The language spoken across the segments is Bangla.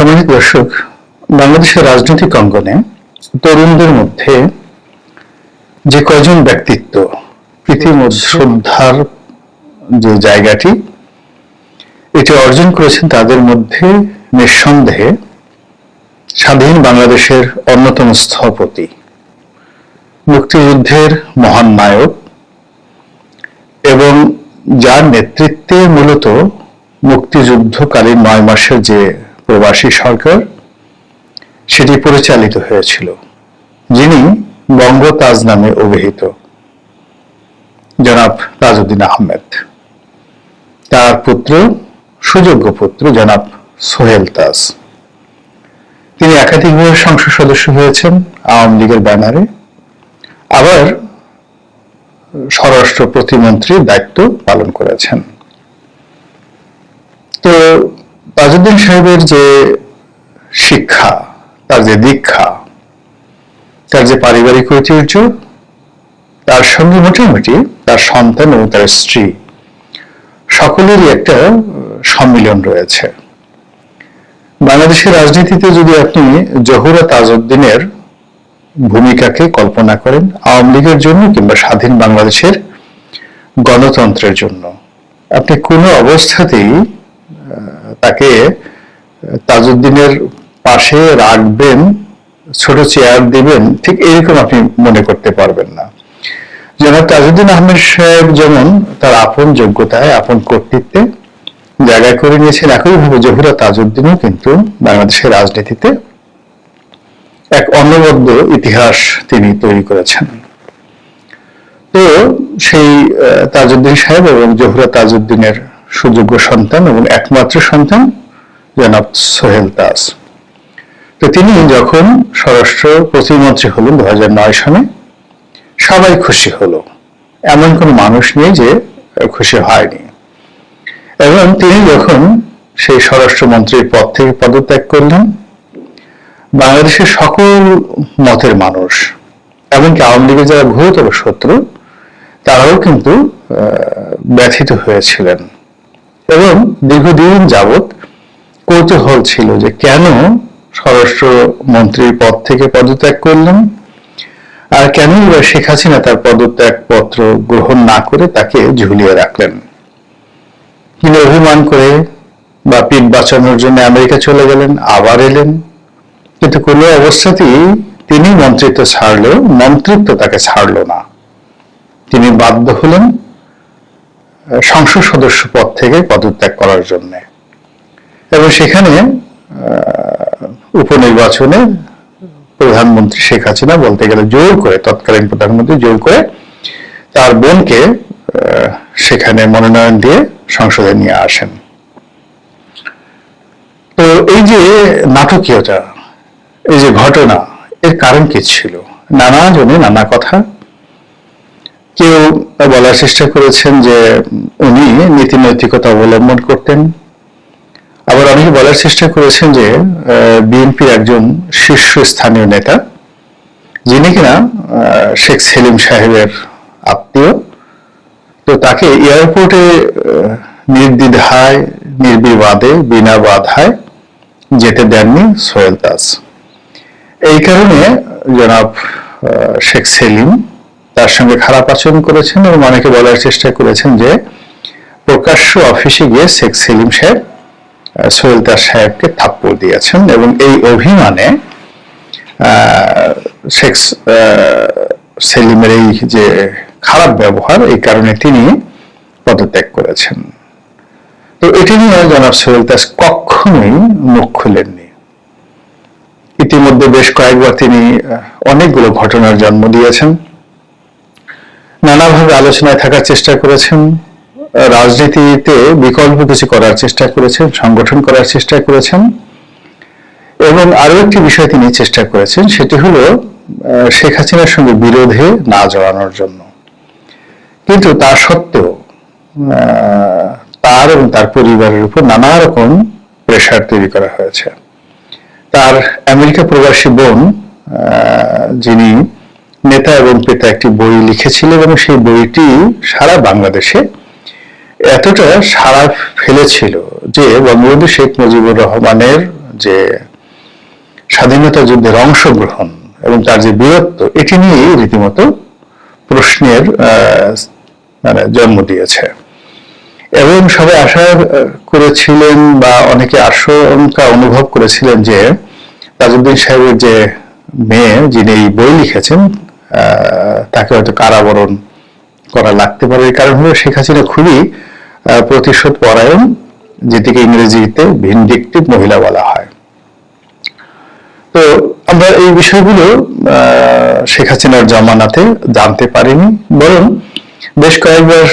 সম্মানিত দর্শক, বাংলাদেশের রাজনৈতিক অঙ্গনে তরুণদের মধ্যে যে কয়জন ব্যক্তিত্ব মধ্যে শ্রদ্ধার যে জায়গাটি, এটি অর্জন করেছেন তাদের মধ্যে নিঃসন্দেহে স্বাধীন বাংলাদেশের অন্যতম স্থপতি। মুক্তিযুদ্ধের মহান নায়ক এবং যার নেতৃত্বে মূলত মুক্তিযুদ্ধকালীন নয় মাসের যে প্রবাসী সরকার সেটি পরিচালিত হয়েছিল, যিনি বঙ্গ তাজ নামে অভিহিত। জনাব তাজউদ্দিন আহমেদ। তার পুত্র, সুযোগ্য পুত্র জনাব সোহেল তাজ। তিনি একাধিকভাবে সংসদ সদস্য হয়েছেন আওয়ামী লীগের ব্যানারে। আবার স্বরাষ্ট্র প্রতিমন্ত্রীর দায়িত্ব পালন করেছেন। তো তাজউদ্দিন সাহেবের যে শিক্ষা, তার যে দীক্ষা, তার যে পারিবারিক ঐতিহ্য, তার সঙ্গে মোটামুটি তার সন্তান এবং তার স্ত্রী, সকলেরই একটা সম্মিলন রয়েছে। বাংলাদেশের রাজনীতিতে যদি আপনি জহুরা তাজউদ্দিনের ভূমিকাকে কল্পনা করেন, আওয়ামী লীগের জন্য কিংবা স্বাধীন বাংলাদেশের গণতন্ত্রের জন্য, আপনি কোনো অবস্থাতেই তাকে তাজউদ্দিনের পাশে রাখবেন, ছোট চেয়ার দিবেন, ঠিক এরকম আপনি মনে করতে পারবেন না। জনাব তাজউদ্দিন আহমেদ সাহেব যেমন তার আপন যোগ্যতায়, আপন কর্তৃত্বে জায়গা করে নিয়েছেন, একইভাবে জহুরা তাজউদ্দিনও কিন্তু বাংলাদেশের রাজনীতিতে এক অনবদ্য ইতিহাস তিনি তৈরি করেছেন। তো সেই তাজউদ্দিন সাহেব এবং জহুরা তাজউদ্দিনের সুযোগ্য সন্তান এবং একমাত্র সন্তান জনাব সোহেল দাস। তো তিনি যখন স্বরাষ্ট্র প্রতিমন্ত্রী হলেন দু সালে, সবাই খুশি হলো। এমন কোন মানুষ নেই যে খুশি হয়নি। এবং তিনি যখন সেই স্বরাষ্ট্রমন্ত্রীর পদ থেকে পদত্যাগ করলেন, বাংলাদেশের সকল মতের মানুষ, এমনকি আওয়ামী লীগের যারা ঘোরতর শত্রু, তারাও কিন্তু ব্যথিত হয়েছিলেন। এবং দীর্ঘদিন যাবৎ কৌতূহল ছিল যে কেন স্বরাষ্ট্র মন্ত্রীর পদ থেকে পদত্যাগ করলেন, আর কেন এবার শেখ হাসিনা তার পদত্যাগ পত্র গ্রহণ না করে তাকে ঝুলিয়ে রাখলেন। তিনি অভিমান করে বা পিঠ বাঁচানোর জন্য আমেরিকা চলে গেলেন, আবার এলেন। কিন্তু কোনো অবস্থাতেই তিনি মন্ত্রিত্ব ছাড়লেও মন্ত্রিত্ব তাকে ছাড়লো না। তিনি বাধ্য হলেন সংসদ সদস্য পদ থেকে পদত্যাগ করার জন্য। এবং সেখানে উপনির্বাচনে প্রধানমন্ত্রী শেখ হাসিনা বলতে গেলে জোর করে, তৎকালীন প্রধানমন্ত্রী জোর করে তার বোনকে সেখানে মনোনয়ন দিয়ে সংসদে নিয়ে আসেন। তো এই যে নাটকীয়তা, এই যে ঘটনা, এর কারণ কি ছিল? নানা জনে নানা কথা কেউ বলার চেষ্টা করেছেন যে উনি নীতি নৈতিকতা অবলম্বন করতেন। আবার অনেকে বলার চেষ্টা করেছেন যে বিএনপির একজন শীর্ষস্থানীয় নেতা, যিনি কিনা শেখ সেলিম সাহেবের আত্মীয়। তো তাকে এয়ারপোর্টে নির্দ্বিধায় নির্বিবাদে, বিনা বাধায় যেতে দেননি সোহেল দাস এই কারণে জনাব শেখ সেলিম তার সঙ্গে খারাপ আচরণ করেছেন এবং অনেকে বলার চেষ্টা করেছেন যে প্রকাশ্য অফিসে গিয়ে শেখ সেলিম সাহেব সোহেল দাস সাহেবকে থাপ্পড় দিয়েছেন এবং এই অভিমানে শেখ সেলিমের এই যে খারাপ ব্যবহার, এই কারণে তিনি পদত্যাগ করেছেন। তো এটি নিয়ে জনাব সোহেল দাস কখনোই মুখ খুলেননি। ইতিমধ্যে বেশ কয়েকবার তিনি অনেকগুলো ঘটনার জন্ম দিয়েছেন। নানাভাবে আলোচনায় থাকার চেষ্টা করেছেন, রাজনীতিতে বিকল্প কিছু করার চেষ্টা করেছেন, সংগঠন করার চেষ্টা করেছেন। এবং আরও একটি বিষয় তিনি চেষ্টা করেছেন, সেটি হলো শেখ হাসিনার সঙ্গে বিরোধে না জড়ানোর জন্য। কিন্তু তা সত্ত্বেও তার এবং তার পরিবারের উপর নানা রকম প্রেশার তৈরি করা হয়েছে। তার আমেরিকা প্রবাসী বোন যিনি নেতা এবং পিতা একটি বই লিখেছিলেন এবং সেই বইটি সারা বাংলাদেশে এতটা সারা ফেলেছিল যে বঙ্গবন্ধু শেখ মুজিবুর রহমানের যে স্বাধীনতা যুদ্ধের অংশগ্রহণ এবং তার যে বীরত্ব, এটি নিয়েই রীতিমতো প্রশ্নের মানে জন্ম দিয়েছে। এবং সবাই আশা করেছিলেন বা অনেকে আশঙ্কা অনুভব করেছিলেন যে তাজউদ্দিন সাহেবের যে মেয়ে, যিনি এই বই লিখেছেন তাকে হয়তো কারাবরণ করা লাগতে পারে। এর কারণ হলো শেখ হাসিনা খুবই প্রতিশোধ পরায়ণ, যেটিকে ইংরেজিতে ভিন্ডিকটিভ মহিলা বলা হয়। তো আমরা এই বিষয়গুলো শেখ হাসিনার জমানাতে জানতে পারিনি, বরং বেশ কয়েকবার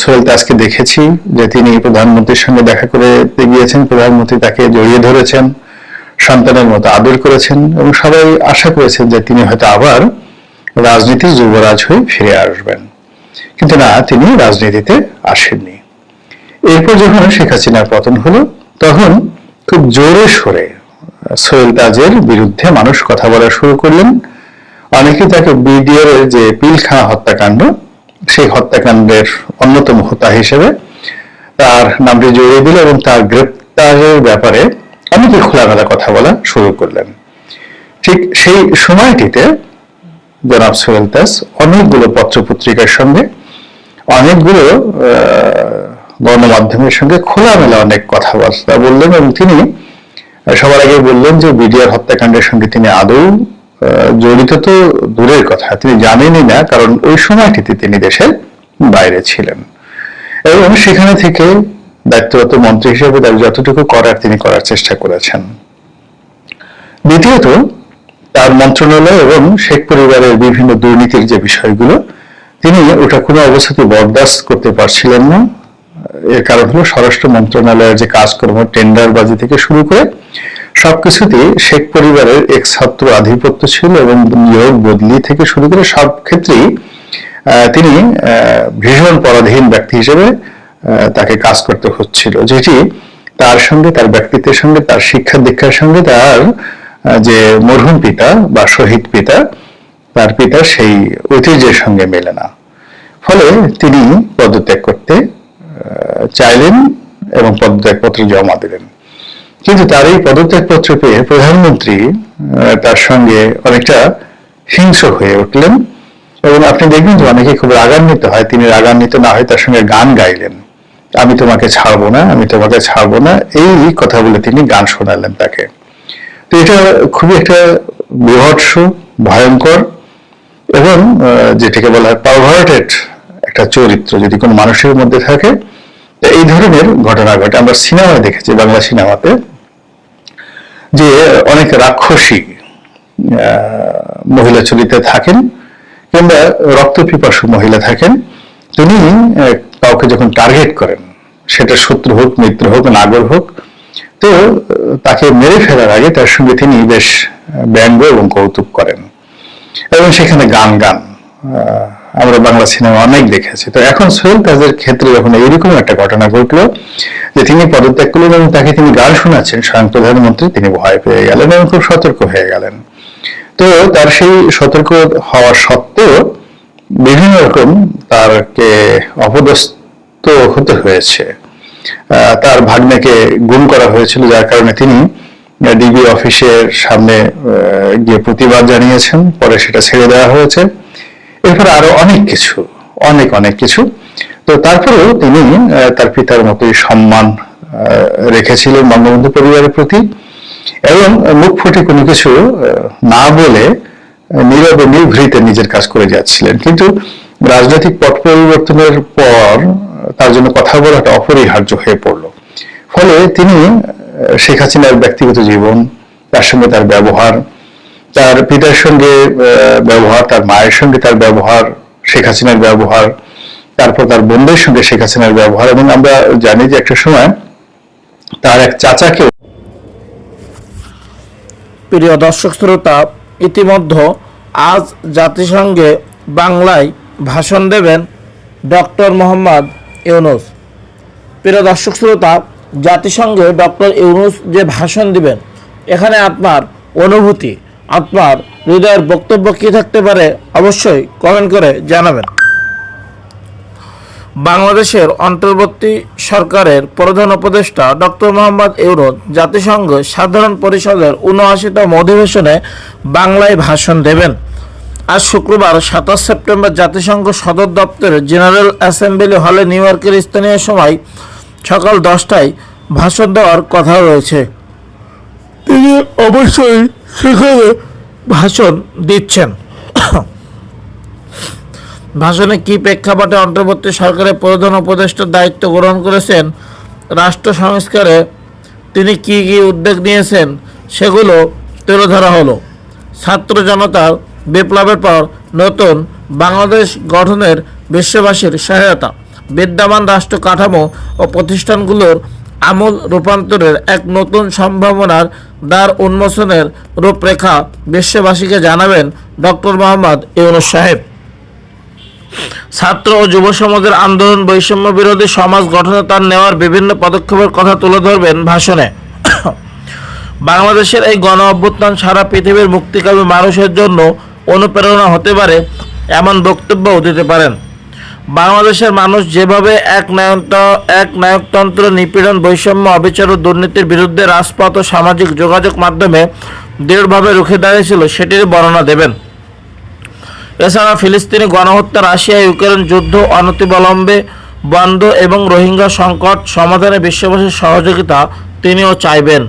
সোহেল তাজকে দেখেছি, যে তিনি প্রধানমন্ত্রীর সঙ্গে দেখা করে গিয়েছেন প্রধানমন্ত্রী তাকে জড়িয়ে ধরেছেন, সন্তানের মতো আদর করেছেন, এবং সবাই আশা করেছেন যে তিনি হয়তো আবার রাজনীতির যুবরাজ হয়ে ফিরে আসবেন। কিন্তু না, তিনি রাজনীতিতে আসেননি। এরপর যখন শেখ হাসিনার পতন হলো, তখন খুব জোরে সরে সোহেল তাজের বিরুদ্ধে মানুষ কথা বলা শুরু করলেন। অনেকে তাকে বিডিআর যে পিলখানা হত্যাকাণ্ড, সেই হত্যাকাণ্ডের অন্যতম হোতা হিসেবে তার নামটি জড়িয়ে দিল এবং তার গ্রেপ্তারের ব্যাপারে অনেকে খোলামেলা কথা বলা শুরু করলেন। ঠিক সেই সময়টিতে জনাব সোহেল তাজ অনেকগুলো পত্রপত্রিকার সঙ্গে, অনেকগুলো গণমাধ্যমের সঙ্গে খোলামেলা অনেক কথাবার্তা বললেন এবং তিনি সবার আগে বললেন যে বিডিআর হত্যাকাণ্ডের সঙ্গে তিনি আদৌ জড়িত তো দূরের কথা, তিনি জানেনই না, কারণ ওই সময়টিতে তিনি দেশের বাইরে ছিলেন। এবং সেখানে থেকে দায়িত্বরত মন্ত্রী হিসেবে তার যতটুকু করার তিনি করার চেষ্টা করেছেন। দ্বিতীয়ত তার মন্ত্রণালয় এবং শেখ পরিবারের বিভিন্ন দুর্নীতির যে বিষয়গুলো তিনি ওটা কোনো অবস্থাতে বরদাস্ত করতে পারছিলেন না। এর কারণ হলো স্বরাষ্ট্র মন্ত্রণালয়ের যে কাজকর্ম টেন্ডারবাজি থেকে শুরু করে সবকিছুতেই শেখ পরিবারের এক ছাত্র আধিপত্য ছিল এবং নিয়োগ বদলি থেকে শুরু করে সব ক্ষেত্রেই তিনি ভীষণ পরাধীন ব্যক্তি হিসেবে তাকে কাজ করতে হচ্ছিল। যেটি তার সঙ্গে তার ব্যক্তিত্বের সঙ্গে তার শিক্ষা দীক্ষার সঙ্গে তার আহ, যে মরহুম পিতা বা শহীদ পিতা, তার পিতা সেই ঐতিহ্যের সঙ্গে মেলে না। ফলে তিনি পদত্যাগ করতে চাইলেন এবং পদত্যাগপত্র জমা দিলেন। কিন্তু তার এই পদত্যাগ পদত্যাগপত্র পেয়ে প্রধানমন্ত্রী তার সঙ্গে অনেকটা হিংস্র হয়ে উঠলেন এবং আপনি দেখবেন যে অনেকে খুব রাগান্বিত হয়, তিনি রাগান্বিত না হয় তার সঙ্গে গান গাইলেন। আমি তোমাকে ছাড়বো না, আমি তোমাকে ছাড়বো না, এই কথা বলে তিনি গান শোনালেন তাকে। তো এটা খুবই একটা বিভৎস, ভয়ঙ্কর এবং যেটাকে বলা হয় পারভার্টেড একটা চরিত্র যদি কোনো মানুষের মধ্যে থাকে। এই ধরনের ঘটনা ঘটে। আমরা সিনেমায় দেখেছি, বাংলা সিনেমাতে, যে অনেক রাক্ষসী মহিলা চরিত্রে থাকেন কিংবা রক্ত পিপাসু মহিলা থাকেন। তিনি কাউকে যখন টার্গেট করেন, সেটা শত্রু হোক, মিত্র হোক, নাগর হোক তো তাকে মেরে ফেলার আগে তার সঙ্গে তিনি বেশ ব্যঙ্গ এবং কৌতুক করেন। এবং সেখানে গান গান। আমরা বাংলা সিনেমা অনেক দেখেছি। তো এখন সোহেল তাজের ক্ষেত্রে যখন এইরকম একটা ঘটনা ঘটলো, যে তিনি পদত্যাগ করলেন এবং তাকে তিনি গান শোনাচ্ছেন, স্বয়ং প্রধানমন্ত্রী, তিনি ভয় পেয়ে গেলেন এবং খুব সতর্ক হয়ে গেলেন। তো তার সেই সতর্ক হওয়া সত্ত্বেও বিভিন্ন রকম তারকে অপদস্থ হতে হয়েছে। তার ভাগ্নেকে গুম করা হয়েছিল, যার কারণে তিনি ডিবি অফিসের সামনে গিয়ে প্রতিবাদ জানিয়েছেন। পরে সেটা ছেড়ে দেওয়া হয়েছে। এরপরে আরও অনেক কিছু, অনেক অনেক কিছু। তো তারপরেও তিনি তার পিতার মতোই সম্মান রেখেছিলেন বঙ্গবন্ধু পরিবারের প্রতি। এবং মুখ ফুটে কোনো কিছু না বলে নীরবে নিভৃতে নিজের কাজ করে যাচ্ছিলেন। কিন্তু রাজনৈতিক পট পরিবর্তনের পর তার জন্য কথা বলাটা অপরিহার্য হয়ে পড়ল। ফলে তিনি শেখ হাসিনার ব্যক্তিগত জীবন, তার সঙ্গে তার ব্যবহার, তার পিতার সঙ্গে ব্যবহার, তার মায়ের সঙ্গে তার ব্যবহার, শেখ হাসিনার ব্যবহার, তারপর তার বোনদের সঙ্গে শেখ হাসিনার ব্যবহার এবং আমরা জানি যে একটা সময় তার এক চাচাকে প্রিয় দর্শক শ্রোতা, ইতিমধ্যে আজ জাতিসংঘে বাংলায় ভাষণ দেবেন ডক্টর মোহাম্মদ ইউনুস। প্রিয় দর্শক শ্রোতা, জাতিসংঘে ডক্টর ইউনুস যে ভাষণ দিবেন, এখানে আপনার অনুভূতি, আপনার হৃদয়ের বক্তব্য কী থাকতে পারে অবশ্যই কমেন্ট করে জানাবেন। বাংলাদেশের অন্তর্বর্তী সরকারের প্রধান উপদেষ্টা ডক্টর মোহাম্মদ ইউনুস জাতিসংঘ সাধারণ পরিষদের উনআশিতম অধিবেশনে বাংলায় ভাষণ দেবেন। আজ শুক্রবার সাতাশ সেপ্টেম্বর জাতিসংঘ সদর দপ্তরের জেনারেল অ্যাসেম্বলি হলে নিউ ইয়র্কের স্থানীয় সময় সকাল দশটায় ভাষণ দেওয়ার কথা রয়েছে। তিনি অবশ্যই সেখানে ভাষণ দিচ্ছেন। ভাষণে কি প্রেক্ষাপটে অন্তর্বর্তী সরকারের প্রধান উপদেষ্টার দায়িত্ব গ্রহণ করেছেন রাষ্ট্র সংস্কারে তিনি কি কি উদ্যোগ নিয়েছেন সেগুলো তুলে ধরা হলো। ছাত্র জনতার বিপ্লবের পর নতুন বাংলাদেশ গঠনের বিশ্ববাসীর সহায়তা, বিদ্যমান রাষ্ট্র কাঠামো ও প্রতিষ্ঠানগুলোর আমূল রূপান্তরের এক নতুন সম্ভাবনার দ্বার উন্মোচনের রূপরেখা বিশ্ববাসীকে জানাবেন ডক্টর মোহাম্মদ ইউনুস সাহেব। ছাত্র ও যুব সমাজের আন্দোলন বৈষম্য বিরোধী সমাজ গঠনে তার নেওয়ার বিভিন্ন পদক্ষেপের কথা তুলে ধরবেন ভাষণে। বাংলাদেশের এই গণ অভ্যুত্থান সারা পৃথিবীর মুক্তিকামী মানুষের জন্য অনুপ্রেরণা হতে পারে এমন বক্তব্যও দিতে পারেন। বাংলাদেশের মানুষ যেভাবে এক নায়ক এক নায়কতন্ত্র নিপীড়ন, বৈষম্য, অবিচার ও দুর্নীতির বিরুদ্ধে রাজপথ ও সামাজিক যোগাযোগ মাধ্যমে দৃঢ়ভাবে রুখে দাঁড়িয়েছিল সেটির বর্ণনা দেবেন। এছাড়া ফিলিস্তিনি গণহত্যা, রাশিয়া, ইউক্রেন যুদ্ধ, অনতিবিলম্বে বন্ধ এবং রোহিঙ্গা সংকট, সমাধানে বিশ্ববাসীর সহযোগিতা তিনিও চাইবেন।